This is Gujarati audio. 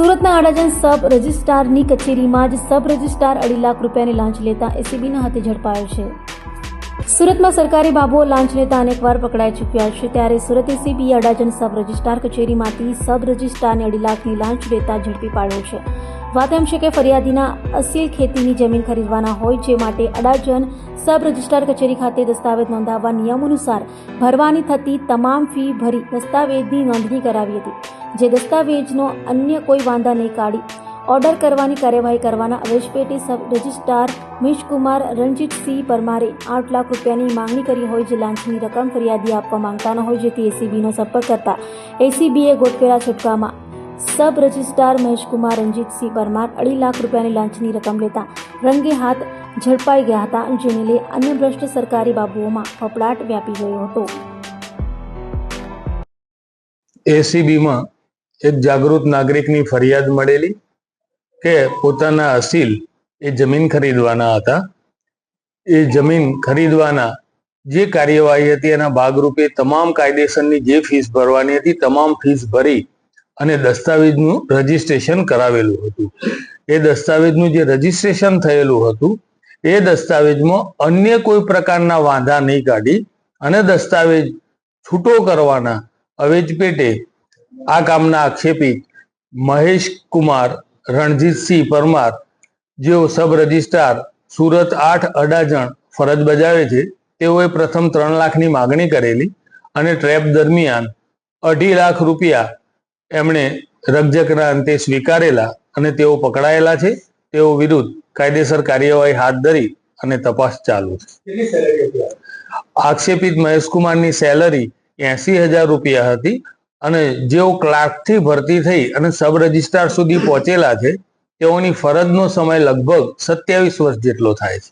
સુરતના અડાજણ સબ રજિસ્ટ્રારની કચેરીમાં જ સબ રજિસ્ટ્રાર અઢી લાખ રૂપિયાની લાંચ લેતા એસીબીના હાથે ઝડપાયો છે. સુરતમાં સરકારી બાબુઓ લાંચ લેતા અનેકવાર પકડાઈ ચૂક્યા છે. ત્યારે સુરત એસીબીએ અડાજણ સબ રજિસ્ટ્રાર કચેરીમાંથી સબ રજિસ્ટ્રારને અઢી લાખની લાંચ લેતા ઝડપી પાડ્યો છે. વાત એમ છે કે ફરિયાદીના અસીલ ખેતીની જમીન ખરીદવાના હોય, જે માટે અડાજણ સબ રજિસ્ટ્રાર કચેરી ખાતે દસ્તાવેજ નોંધાવવા નિયમ અનુસાર ભરવાની થતી તમામ ફી ભરી દસ્તાવેજની નોંધણી કરાવી હતી, જે દસ્તાવેજનો અન્ય કોઈ વાંધા નહીં કાઢી. ઓર્ડર કરવાની કાર્યવાહી કરવાના અવેશપેટી સબ રજિસ્ટ્રાર મિશકુમાર રણજીતસિંહ પરમારે આઠ લાખ રૂપિયાની માંગણી કરી હોય જે લાંચની રકમ ફરિયાદી આપવા માંગતા ન હોય જેથી એસીબીનો સંપર્ક કરતા. એસીબીએ ગોઠવેલા છટકામાં સબ રજિસ્ટ્રાર મહેશકુમાર રણજીતસિંહ પરમાર અઢી લાખ રૂપિયાની લાંચની રકમ લેતા રંગે હાથ ઝડપાઈ ગયા હતા, જેને લઈ અન્ય ભ્રષ્ટ સરકારી બાબુઓમાં ફફડાટ વ્યાપી ગયો હતો. એસીબીમાં એક જાગૃત નાગરિકની ફરિયાદ મળેલી કે પોતાના અસીલ એ જમીન ખરીદવાના હતા. એ જમીન ખરીદવાના જે કાર્યવાહી હતી એના ભાગરૂપે તમામ કાયદેસરની જે ફીસ ભરવાની હતી, તમામ ફીસ ભરી અને દસ્તાવેજનું રજીસ્ટ્રેશન કરાવેલું હતું. એ દસ્તાવેજનું જે રજીસ્ટ્રેશન થયેલું હતું, એ દસ્તાવેજમાં અન્ય કોઈ પ્રકારના વાંધા નહીં કાઢી અને દસ્તાવેજ છૂટો કરવાના અવેજ પેટે આ કામના આક્ષેપી મહેશ કુમાર રણજીતસિંહ પરમાર, જેઓ સબ રજિસ્ટ્રાર, સુરત આઠ અડાજણ ફરજ બજાવે છે, તેઓએ પ્રથમ ત્રણ લાખની માગણી કરેલી અને ટ્રેપ દરમિયાન અઢી લાખ રૂપિયા એમણે રકઝકના અંતે સ્વીકારેલા અને તેઓ પકડાયેલા છે તેઓ વિરુદ્ધ કાયદેસર કાર્યવાહી હાથ ધરી અને તપાસ ચાલુ છે. આક્ષેપિત મહેશકુમારની સેલરી એસી હજાર રૂપિયા હતી અને જેઓ ક્લાર્કથી ભરતી થઈ અને સબ રજિસ્ટ્રાર સુધી પહોંચેલા છે તેઓની ફરજનો સમય લગભગ સત્યાવીસ વર્ષ જેટલો થાય છે.